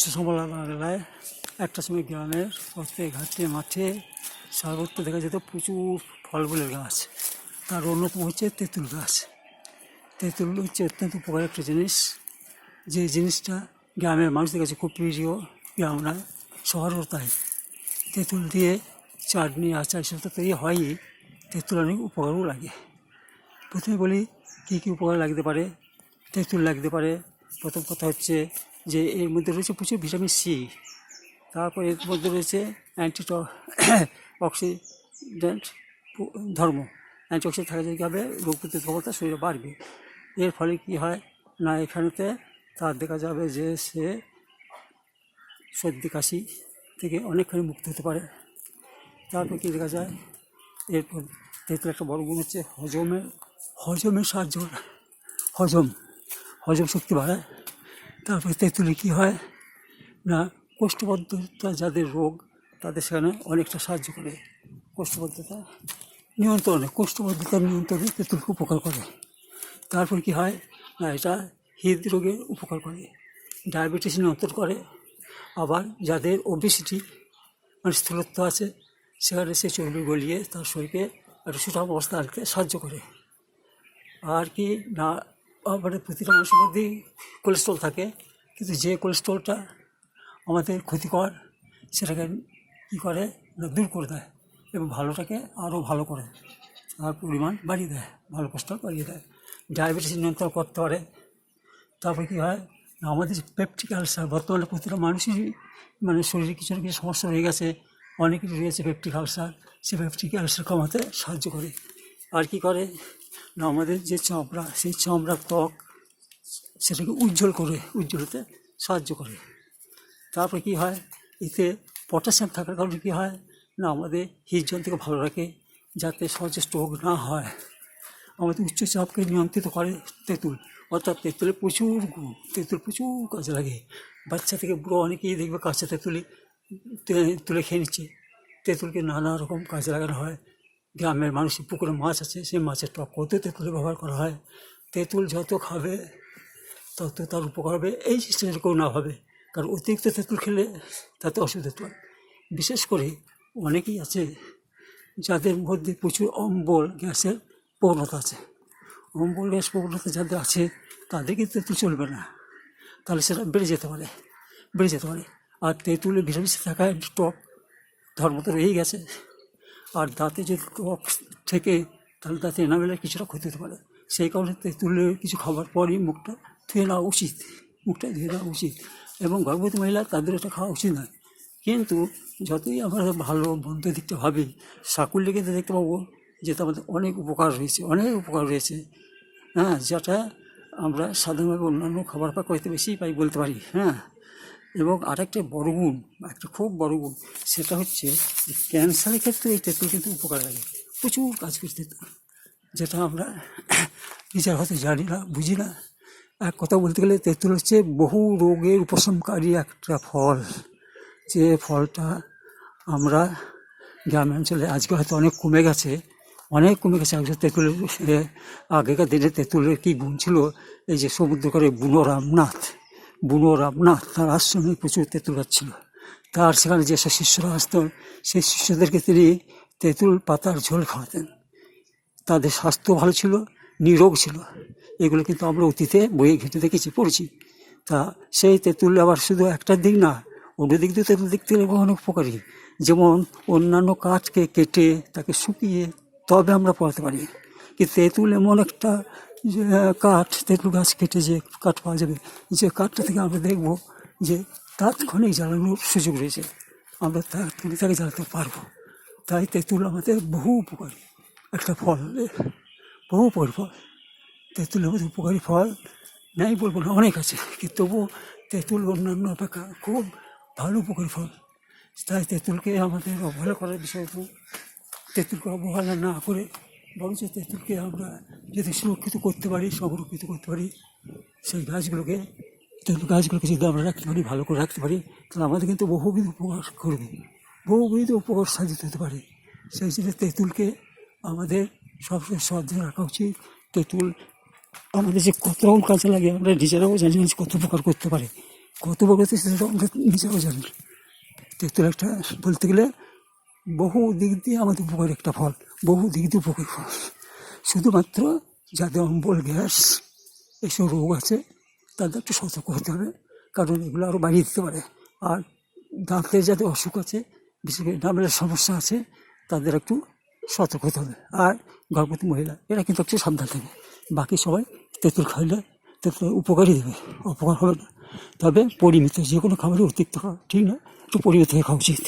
সুষমলা বাংলায় একটা সময় গ্রামের পথে ঘাটে, মাঠে সর্বত্র দেখা যেত প্রচুর ফলমূলের গাছ। তার অন্যতম হচ্ছে তেঁতুল গাছ। তেঁতুল হচ্ছে অত্যন্ত উপকার একটা জিনিস। যে জিনিসটা গ্রামের মানুষদের কাছে খুব প্রিয় গ্রাম নয় শহরও তাই। তেঁতুল দিয়ে চাটনি, আচার তো তৈরি হয়ই। তেঁতুল অনেক উপকারও লাগে। প্রথমে বলি, কী কী উপকার লাগতে পারে? তেঁতুল লাগতে পারে। প্রথম কথা হচ্ছে যে এর মধ্যে রয়েছে প্রচুর ভিটামিন সি। তারপর এর মধ্যে রয়েছে অ্যান্টি অক্সিডেন্ট ধর্ম। অ্যান্টিঅক্সিডেন্ট থাকা কী হবে রোগ প্রতিরোধ ক্ষমতা শরীরে বাড়বে। এর ফলে কি হয় না, এখানেতে তার দেখা যাবে যে সে সর্দি কাশি থেকে অনেকখানি মুক্ত হতে পারে। তারপর কি দেখা যায়, এরপর তেঁতুল একটা বড় গুণ হচ্ছে হজমের হজমের সাহায্য, হজম হজম শক্তি বাড়ায়। তারপরে তেঁতুলে কী হয়? না, কোষ্ঠবদ্ধতা যাদের রোগ, তাদের সেখানে অনেকটা সাহায্য করে। কোষ্ঠবদ্ধতা নিয়ন্ত্রণে কোষ্ঠবদ্ধতা নিয়ন্ত্রণে তেঁতুল উপকার করে। তারপর কি হয়? না, এটা হৃদরোগে উপকার করে। ডায়াবেটিস নিয়ন্ত্রণ করে। আবার যাদের ওবেসিটি মানে স্থূলত্ব আছে, সেখানে সে চর্বি গলিয়ে তার শরীরকে একটা সুঠাম অবস্থা আনতে সাহায্য করে। আর কি? না মানে প্রতিটা মানুষের মধ্যেই কোলেস্ট্রল থাকে। কিন্তু যে কোলেস্ট্রলটা আমাদের ক্ষতিকর, সেটাকে কী করে? দূর করে দেয় এবং ভালোটাকে আরও ভালো করে আর পরিমাণ বাড়িয়ে দেয়, ভালো কোলেস্ট্রল বাড়িয়ে দেয়। ডায়াবেটিস নিয়ন্ত্রণ করতে পারে। তারপরে কী হয়? আমাদের যে পেপটিক আলসার বর্তমানে প্রতিটা মানুষেরই মানে শরীরে কিছু না কিছু সমস্যা রয়ে গেছে। অনেকেরই রয়েছে পেপটিক আলসার সে পেপটিক আলসার কমাতে সাহায্য করে। আর কি করে? না, আমাদের যে চামড়া, সেই চামড়ার ত্বক সেটাকে উজ্জ্বল করে উজ্জ্বল হতে সাহায্য করে। তারপরে কী হয়? এতে পটাশিয়াম থাকার কারণে কী হয়? না, আমাদের হৃদযন্ত্রকে ভালো রাখে, যাতে সহজে স্ট্রোক না হয়। আমাদের উচ্চচাপকে নিয়ন্ত্রিত করে তেঁতুল, অর্থাৎ তেঁতুলে প্রচুর গুণ, তেঁতুল প্রচুর কাজে লাগে। বাচ্চা থেকে বুড়ো অনেকেই দেখবে কাঁচা তেঁতুলি তুলে খেয়ে নিচ্ছে। তেঁতুলকে নানা রকম কাজে লাগানো হয়। গ্রামের মানুষের পুকুরে মাছ আছে, সেই মাছের টক করতে তেঁতুলে ব্যবহার করা হয়। তেঁতুল যত খাবে, তত তার উপকার হবে। এই সিস্টেমটা কেউ না হবে কারণ অতিরিক্ত তেঁতুল খেলে তাতে অসুবিধা পারে বিশেষ করে অনেকেই আছে যাদের মধ্যে প্রচুর অম্বল গ্যাসের প্রবণতা আছে। অম্বল গ্যাস প্রবণতা যাদের আছে, তাদের কিন্তু তেঁতুল চলবে না। তাহলে সেটা বেড়ে যেতে পারে, বেড়ে যেতে পারে। আর তেঁতুলে ভিটামিন থাকায় টক ধর্ম তো রয়েই গেছে। আর দাঁতে যদি টক থেকে, তাহলে দাঁতে এনামেলে কিছুটা ক্ষতি হতে পারে। সেই কারণে তেঁতুলে কিছু খাবার পরই মুখটা ধুয়ে নেওয়া উচিত, মুখটা ধুয়ে নেওয়া উচিত। এবং গর্ভবতী মহিলা তাদের এটা খাওয়া উচিত নয়। কিন্তু যতই আমরা ভালো মন্দ দিকটা ভাবি সাকুল্যে কিন্তু দেখতে পাবো যে মধ্যে অনেক উপকার রয়েছে অনেক উপকার রয়েছে হ্যাঁ যেটা আমরা সাধারণভাবে অন্যান্য খাবার পা করতে বেশি পাই বলতে পারি। হ্যাঁ এবং আরেকটা বড় গুণ একটা খুব বড় গুণ সেটা হচ্ছে ক্যান্সারের ক্ষেত্রে এই তেঁতুল কিন্তু উপকার লাগে। প্রচুর কাজ করে তেঁতুল যেটা আমরা নিজের হয়তো জানি না বুঝি না। এক কথা বলতে গেলে তেঁতুল হচ্ছে বহু রোগের উপশমকারী একটা ফল। যে ফলটা আমরা গ্রামাঞ্চলে আজকে হয়তো অনেক কমে গেছে অনেক কমে গেছে। আগে তেঁতুলের এ, আগেকার দিনে তেঁতুলের কী গুণ ছিল? এই যে সমুদ্র করে বুনো রামনাথ বুনো রামনাথ তার আশ্রমে প্রচুর তেঁতুল গাছ ছিল তার সেখানে যেসব শিষ্যরা আসতেন সেই শিষ্যদেরকে তিনি তেঁতুল পাতার ঝোল খাওয়াতেন। তাদের স্বাস্থ্য ভালো ছিল, নিরোগ ছিল। এগুলো কিন্তু আমরা অতীতে বইয়ে ঘেঁটে দেখেছি, পড়েছি। তা সেই তেঁতুল আবার শুধু একটা দিক না, অন্য দিক দিয়ে তেঁতুল দেখতে গেলে অনেক উপকারী। যেমন অন্যান্য কাঠকে কেটে তাকে শুকিয়ে তবে আমরা পড়াতে পারি। কিন্তু তেঁতুল এমন একটা যে কাঠ, তেঁতুল গাছ কেটে যে কাঠ পাওয়া যাবে, যে কাঠটা থেকে আমরা দেখব যে তাৎক্ষণিক জ্বালানোর সুযোগ রয়েছে। আমরা তাৎক্ষণিক তাকে জ্বালাতে পারব। তাই তেঁতুল আমাদের বহু উপকারী। একটা ফল বহু উপকারী ফল। তেঁতুল আমাদের উপকারী ফল নাই বলব না, অনেক আছে, কিন্তু তবুও তেঁতুল অন্যান্য অপেক্ষা খুব ভালো উপকারী ফল। তাই তেঁতুলকে আমাদের অবহেলা করার বিষয় তেঁতুলকে অবহেলা না করে বরঞ্চ তেঁতুলকে আমরা যদি সুরক্ষিত করতে পারি, সংরক্ষিত করতে পারি, সেই গাছগুলোকে তেঁতুল গাছগুলোকে যদি আমরা রাখতে পারি ভালো করে রাখতে পারি, তাহলে আমাদের কিন্তু বহুবিধ উপকার করবে। বহুবিধ উপকার সাধিত হতে পারে। সেই জন্য তেঁতুলকে আমাদের সবসময় শ্রদ্ধা রাখা উচিত। তেঁতুল আমাদের যে কত রকম কাজে লাগে, আমরা নিজেরাও জানি কত উপকার করতে পারে। কত হচ্ছে সেটা আমরা নিজেরাও জানি তেঁতুল একটা বলতে গেলে বহু দিক দিয়ে আমাদের উপকার একটা ফল। বহু দিক দিয়ে শুধুমাত্র যাদের অম্বল গ্যাস এসব রোগ আছে, তাদের একটু সতর্ক হতে হবে, কারণ এগুলো আরও বাড়িয়ে দিতে পারে। আর দাঁতের যাদের অসুখ আছে, বিশেষ করে ডাবলের সমস্যা আছে, তাদের একটু সতর্ক হতে হবে। আর গর্ভবতী মহিলা, এরা কিন্তু একটু সাবধান থাকবে বাকি সবাই তেঁতুল খাইলে তেঁতুল উপকারই দেবে, অপকার হবে না। তবে পরিমিত, যে কোনো খাবারই অতিরিক্ত খাওয়া, ঠিক না? একটু পরিমিত খাওয়া উচিত।